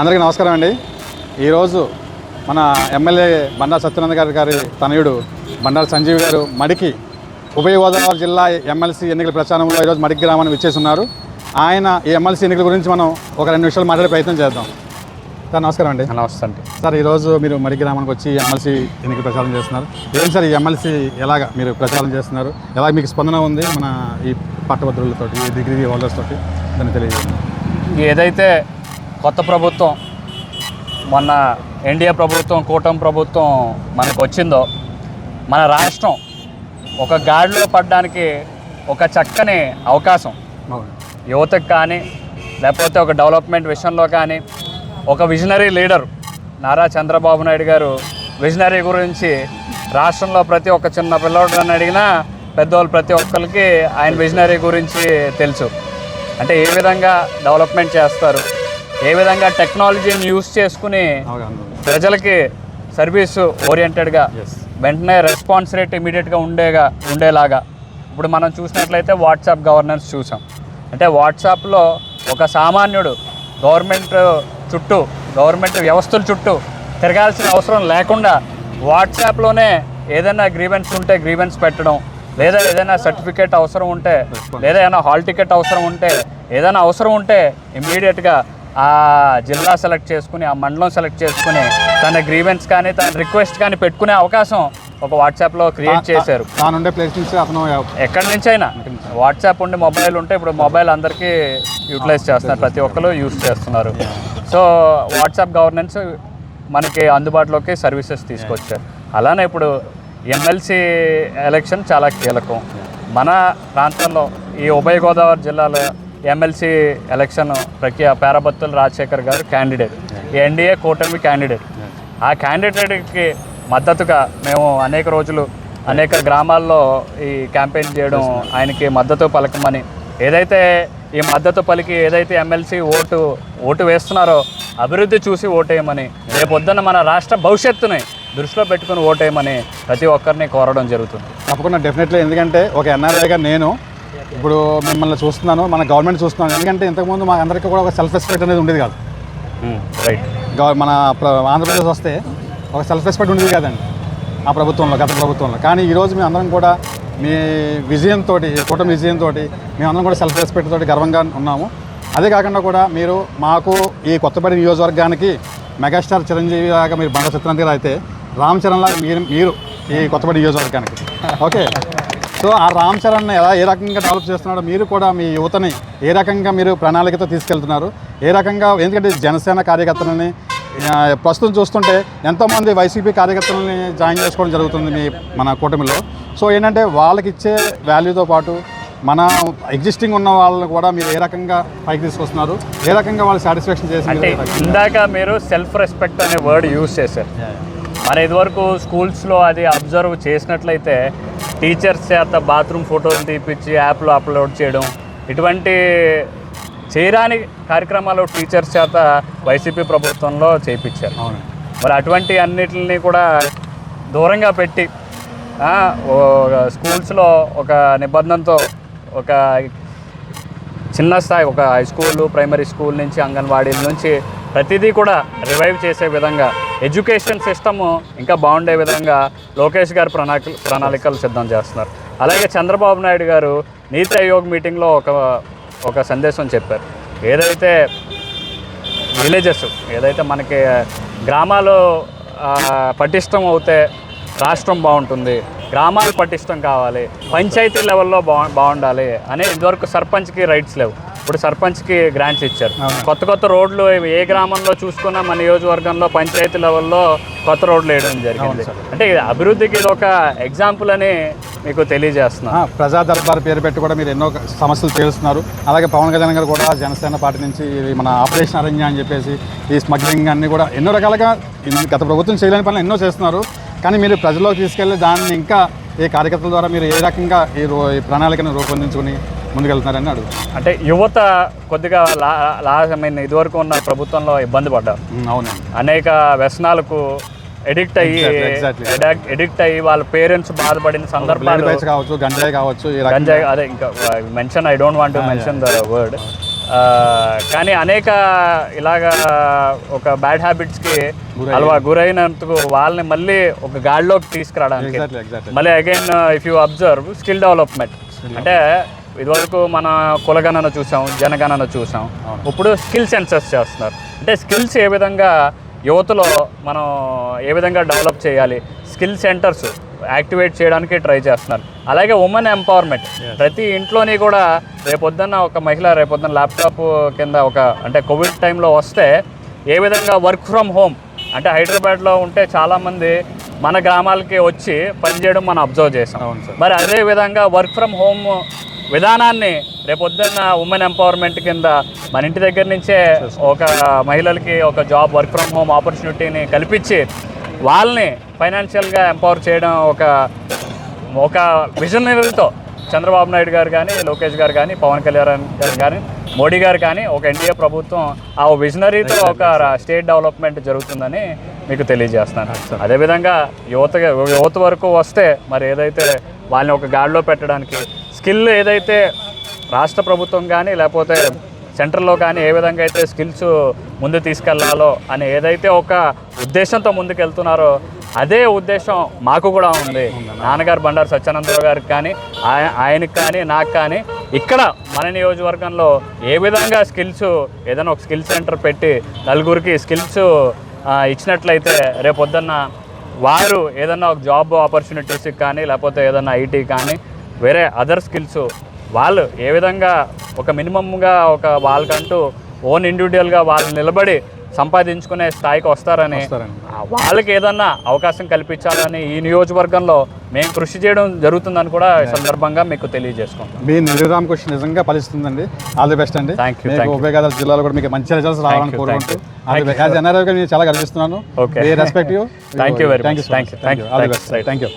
అందరికీ నమస్కారం అండి. ఈరోజు మన ఎమ్మెల్యే బండారు సత్యనంద గారి గారి తనయుడు బండారు సంజీవ్ గారు మడికి ఉభయ గోదావరి జిల్లా ఎమ్మెల్సీ ఎన్నికల ప్రచారంలో ఈరోజు మడికి గ్రామాన్ని విచ్చేస్తున్నారు ఆయన ఈ ఎమ్మెల్సీ ఎన్నికల గురించి మనం ఒక రెండు నిమిషాలు మాట్లాడే ప్రయత్నం చేద్దాం. సార్ నమస్కారం అండి. నమస్తే అండి. సార్ ఈరోజు మీరు మడి గ్రామానికి వచ్చి ఎమ్మెల్సీ ఎన్నికల ప్రచారం చేస్తున్నారు. ఏం సార్ ఈ ఎమ్మెల్సీ ఎలాగ మీరు ప్రచారం చేస్తున్నారు? ఎలా మీకు స్పందన ఉంది మన ఈ పట్టభద్రులతోటి ఈ డిగ్రీ హోల్డర్స్ తోటి? దాన్ని తెలియజేయండి. ఏదైతే కొత్త ప్రభుత్వం మొన్న ఎన్డీఏ ప్రభుత్వం కూటమి ప్రభుత్వం మనకు వచ్చిందో మన రాష్ట్రం ఒక గాడిలో పడడానికి ఒక చక్కని అవకాశం. యువతకు కానీ లేకపోతే ఒక డెవలప్మెంట్ విషయంలో కానీ ఒక visionary leader Nara Chandrababu Naidu garu visionary గురించి రాష్ట్రంలో ప్రతి ఒక్క చిన్న పిల్లవాడిని అడిగినా పెద్దవాళ్ళు ప్రతి ఒక్కరికి ఆయన విజనరీ గురించి తెలుసు. అంటే ఏ విధంగా డెవలప్మెంట్ చేస్తారు ఏ విధంగా టెక్నాలజీని యూస్ చేసుకుని. ప్రజలకి సర్వీస్ ఓరియంటెడ్గా. వెంటనే రెస్పాన్స్ రేట్ ఇమీడియట్గా ఉండేగా ఉండేలాగా ఇప్పుడు మనం చూసినట్లయితే వాట్సాప్ గవర్నెన్స్ చూసాం అంటే వాట్సాప్లో ఒక సామాన్యుడు గవర్నమెంట్ చుట్టూ గవర్నమెంట్ వ్యవస్థల చుట్టూ తిరగాల్సిన అవసరం లేకుండా వాట్సాప్లోనే ఏదైనా గ్రీవెన్స్ ఉంటే గ్రీవెన్స్ పెట్టడం లేదా ఏదైనా సర్టిఫికేట్ అవసరం ఉంటే లేదా ఏదైనా హాల్ టికెట్ అవసరం ఉంటే ఏదైనా అవసరం ఉంటే ఇమ్మీడియట్గా ఆ జిల్లా సెలెక్ట్ చేసుకుని ఆ మండలం సెలెక్ట్ చేసుకుని తన గ్రీవెన్స్ కానీ తన రిక్వెస్ట్ కానీ పెట్టుకునే అవకాశం ఒక వాట్సాప్లో క్రియేట్ చేశారు. ప్లేస్ నుంచి అతను ఎక్కడి నుంచి అయినా? వాట్సాప్ ఉండి మొబైల్ ఉంటే ఇప్పుడు మొబైల్ అందరికీ యూటిలైజ్ చేస్తున్నారు ప్రతి ఒక్కరు యూజ్ చేస్తున్నారు. సో వాట్సాప్ గవర్నెన్స్ మనకి అందుబాటులోకి సర్వీసెస్ తీసుకొచ్చారు. అలానే ఇప్పుడు ఎమ్మెల్సీ ఎలక్షన్ చాలా కీలకం. మన ప్రాంతంలో ఈ ఉభయ గోదావరి జిల్లాలో ఎమ్మెల్సీ ఎలక్షన్ ప్రఖ్యా పేరబత్తుల రాజశేఖర్ గారు క్యాండిడేట్ ఎన్డీఏ కూటమి క్యాండిడేట్ ఆ క్యాండిడేట్కి మద్దతుగా మేము అనేక రోజులు అనేక గ్రామాల్లో ఈ క్యాంపెయిన్ చేయడం ఆయనకి మద్దతు పలకమని. ఏదైతే ఈ మద్దతు పలికి ఏదైతే ఎమ్మెల్సీ ఓటు ఓటు వేస్తున్నారో అభివృద్ధి చూసి ఓటేయమని. రేపొద్దున మన రాష్ట్ర భవిష్యత్తుని దృష్టిలో పెట్టుకుని ఓటేయమని ప్రతి ఒక్కరిని కోరడం జరుగుతుంది. తప్పకుండా డెఫినెట్లీ ఎందుకంటే ఒక ఎన్ఆర్ఐగా నేను ఇప్పుడు మిమ్మల్ని చూస్తున్నాను మన గవర్నమెంట్ చూస్తున్నాను. ఎందుకంటే ఇంతకుముందు మా అందరికీ కూడా ఒక సెల్ఫ్ రెస్పెక్ట్ అనేది ఉండేది కాదు. మన ప్ర- ఆంధ్రప్రదేశ్ వస్తే ఒక సెల్ఫ్ రెస్పెక్ట్ ఉండేది కాదండి ఆ ప్రభుత్వంలో గత ప్రభుత్వంలో. కానీ ఈరోజు మేము అందరం కూడా మీ విజయంతో కూటమి విజయంతో మేమందరం కూడా సెల్ఫ్ రెస్పెక్ట్ తోటి గర్వంగా ఉన్నాము. అదే కాకుండా కూడా మీరు మాకు ఈ కొత్తపల్లి నియోజకవర్గానికి మెగాస్టార్ చిరంజీవి లాగా మీరు బండ చిత్రాంతి గారు అయితే రామ్ చరణ్ లాగా మీరు మీరు ఈ కొత్తపల్లి నియోజకవర్గానికి. ఓకే? సో ఆ రామ్ చరణ్ ఎలా ఏ రకంగా డెవలప్ చేస్తున్నాడో మీరు కూడా మీ యువతని ఏ రకంగా మీరు ప్రణాళికతో తీసుకెళ్తున్నారు? ఏ రకంగా ఎందుకంటే జనసేన కార్యకర్తలని ప్రస్తుతం చూస్తుంటే ఎంతోమంది వైసీపీ కార్యకర్తలని జాయిన్ చేసుకోవడం జరుగుతుంది మీ మన కూటమిలో. సో ఏంటంటే వాళ్ళకి ఇచ్చే వాల్యూతో పాటు మన ఎగ్జిస్టింగ్ ఉన్న వాళ్ళని కూడా మీరు ఏ రకంగా పైకి తీసుకొస్తున్నారు? ఏ రకంగా వాళ్ళు సాటిస్ఫాక్షన్ చేసి అంటే మీరు- ఇందాక మీరు సెల్ఫ్ రెస్పెక్ట్ అనే వర్డ్ యూజ్ చేశారు. మన ఇదివరకు స్కూల్స్లో అది అబ్జర్వ్ చేసినట్లయితే టీచర్స్ చేత బాత్రూమ్ ఫోటోలు తీపిచ్చి యాప్లో అప్లోడ్ చేయడం ఇటువంటి చేయరాని కార్యక్రమాలు టీచర్స్ చేత వైసీపీ ప్రభుత్వంలో చేయించారు అవును. మరి అటువంటి అన్నిటిని కూడా దూరంగా పెట్టి స్కూల్స్లో ఒక నిబంధనతో ఒక చిన్న స్థాయి ఒక హై స్కూల్ ప్రైమరీ స్కూల్ నుంచి అంగన్వాడీల నుంచి ప్రతిదీ కూడా రివైవ్ చేసే విధంగా ఎడ్యుకేషన్ సిస్టమ్ ఇంకా బాగుండే విధంగా లోకేష్ గారు ప్రణా ప్రణాళికలు సిద్ధం చేస్తున్నారు. అలాగే చంద్రబాబు నాయుడు గారు నీతి ఆయోగ్ మీటింగ్లో ఒక ఒక సందేశం చెప్పారు. ఏదైతే విలేజెస్ ఏదైతే మనకి గ్రామాలు పటిష్టం అవుతే రాష్ట్రం బాగుంటుంది గ్రామాలు పటిష్టం కావాలి పంచాయతీ లెవెల్లో బాగు బాగుండాలి అనే ఇదివరకు సర్పంచ్కి రైట్స్ లేవు. ఇప్పుడు సర్పంచ్కి గ్రాంట్స్ ఇచ్చారు. కొత్త కొత్త రోడ్లు ఏ గ్రామంలో చూసుకున్నా మన నియోజకవర్గంలో పంచాయతీ లెవెల్లో కొత్త రోడ్లు వేయడం జరిగింది. అంటే ఇది అభివృద్ధికి ఇది ఒక ఎగ్జాంపుల్ అని మీకు తెలియజేస్తున్నాను ఆ, ప్రజా దర్బార్ పేరు పెట్టి కూడా మీరు ఎన్నో సమస్యలు తీరుస్తున్నారు అలాగే పవన్ కళ్యాణ్ గారు కూడా జనసేన పార్టీ నుంచి ఇది మన ఆపరేషన్ అరణ్య అని చెప్పేసి ఈ స్మగ్లింగ్ అన్ని కూడా ఎన్నో రకాలుగా గత ప్రభుత్వం చేయలేని పనులు ఎన్నో చేస్తున్నారు. కానీ మీరు ప్రజల్లోకి తీసుకెళ్ళి దాన్ని ఇంకా ఈ కార్యకర్తల ద్వారా మీరు ఏ రకంగా ఈ ప్రణాళికను రూపొందించుకుని ముందుకెళ్తున్నారని అడుగు అంటే యువత కొద్దిగా లా లా ఐ మీన్ ఇదివరకు ఉన్న ప్రభుత్వంలో ఇబ్బంది పడ్డారు. అవునండి. అనేక వ్యసనాలకు ఎడిక్ట్ అయ్యి. ఎడిక్ట్ అయ్యి వాళ్ళ పేరెంట్స్ బాధపడిన సందర్భాలు కావచ్చు గంజాయి కావచ్చు గంజాయి అదే ఇంకా mention I don't want mention the word కానీ అనేక ఇలాగా ఒక బ్యాడ్ హ్యాబిట్స్కి. అలవా గురైనందుకు వాళ్ళని మళ్ళీ ఒక గాడిలోకి తీసుకురావడానికి. మళ్ళీ again if you observe skill development అంటే ఇదివరకు మన కులగణన చూసాం జనగణన చూసాం. ఇప్పుడు స్కిల్ సెన్సెస్ చేస్తున్నారు. అంటే స్కిల్స్ ఏ విధంగా యువతలో మనం ఏ విధంగా డెవలప్ చేయాలి? స్కిల్ సెంటర్స్ యాక్టివేట్ చేయడానికి ట్రై చేస్తున్నారు. అలాగే ఉమెన్ ఎంపవర్మెంట్. ప్రతి ఇంట్లోని కూడా రేపొద్దున్న ఒక మహిళ రేపొద్దున ల్యాప్టాప్ కింద ఒక అంటే కోవిడ్ టైంలో వస్తే ఏ విధంగా వర్క్ ఫ్రమ్ హోమ్ అంటే హైదరాబాద్లో ఉంటే చాలామంది మన గ్రామాలకి వచ్చి పనిచేయడం మనం అబ్జర్వ్ చేసాం. అవును సార్. మరి అదే విధంగా వర్క్ ఫ్రమ్ హోమ్ విధానాన్ని రేపొద్దున్న ఉమెన్ ఎంపవర్మెంట్ కింద మన ఇంటి దగ్గర నుంచే ఒక మహిళలకి ఒక జాబ్ వర్క్ ఫ్రమ్ హోమ్ ఆపర్చునిటీని కల్పించి వాళ్ళని ఫైనాన్షియల్గా ఎంపవర్ చేయడం ఒక ఒక విజనరీతో చంద్రబాబు నాయుడు గారు కానీ లోకేష్ గారు కానీ పవన్ కళ్యాణ్ గారు కానీ మోడీ గారు కానీ ఒక ఎన్డీఏ ప్రభుత్వం ఆ విజనరీతో ఒక స్టేట్ డెవలప్మెంట్ జరుగుతుందని మీకు తెలియజేస్తున్నాను. అదేవిధంగా యువత యువత వరకు వస్తే మరి ఏదైతే వాళ్ళని ఒక గాడిలో పెట్టడానికి. స్కిల్ ఏదైతే రాష్ట్ర ప్రభుత్వం కానీ లేకపోతే సెంటర్లో కానీ ఏ విధంగా అయితే స్కిల్స్ ముందు తీసుకెళ్ళాలో అని ఏదైతే ఒక ఉద్దేశంతో ముందుకెళ్తున్నారో అదే ఉద్దేశం మాకు కూడా ఉంది. నాన్నగారు బండారు సత్యానందరావు గారికి కానీ ఆయ- ఆయనకి కానీ నాకు కానీ ఇక్కడ మన నియోజకవర్గంలో ఏ విధంగా స్కిల్స్ ఏదైనా ఒక స్కిల్ సెంటర్ పెట్టి నలుగురికి స్కిల్స్ ఇచ్చినట్లయితే రేపొద్దున్న వారు ఏదన్నా ఒక జాబ్ ఆపర్చునిటీస్కి కానీ లేకపోతే ఏదన్నా ఐటీ కానీ వేరే అదర్ స్కిల్స్ వాళ్ళు ఏ విధంగా ఒక మినిమంగా ఒక వాళ్ళకంటూ ఓన్ ఇండివిజువల్గా వాళ్ళు నిలబడి సంపాదించుకునే స్థాయికి వస్తారని వాళ్ళకి ఏదన్నా అవకాశం కల్పించాలని ఈ నియోజకవర్గంలో మేము కృషి చేయడం జరుగుతుందని కూడా ఈ సందర్భంగా మీకు తెలియజేసుకుంటాం మీ నిర్విరామ క్వశ్చన్ నిజంగా ఫలిస్తుందండి. ఆల్ ది బెస్ట్ అండి. Thank you, మీకు thank you. ఉభయ గోదావరి జిల్లాలో కూడా మీకు మంచి రిజల్ట్స్ రావాలని కోరుకుంటూ చాలా గర్విస్తున్నాను. Okay. Respect you thank. You the thank you. Best Right. Thank you